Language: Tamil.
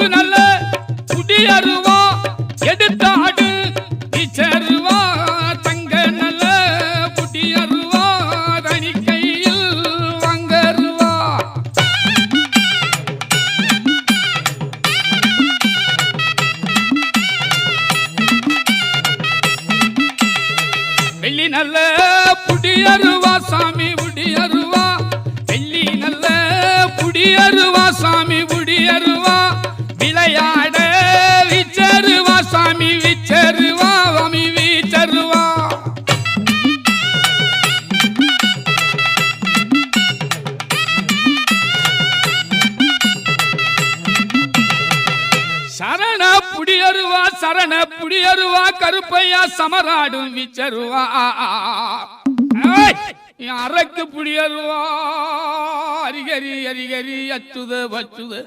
உடம்பு நல்ல குடியருவா எடுத்தாடு இச்சருவா தங்க நல்ல குடியருவா தனி கையில் வாங்கருவா. வெள்ளி நல்ல புடியருவா சாமி புடியருவா வெள்ளி நல்ல புடியருவா சாமி புடியருவா சரண புடியருவா சரண புடியருவா கருப்பையா சமராடும் விச்சருவா. அரக்கு புடியருவா அரிகரி அரிகரி அச்சுத வச்சுது.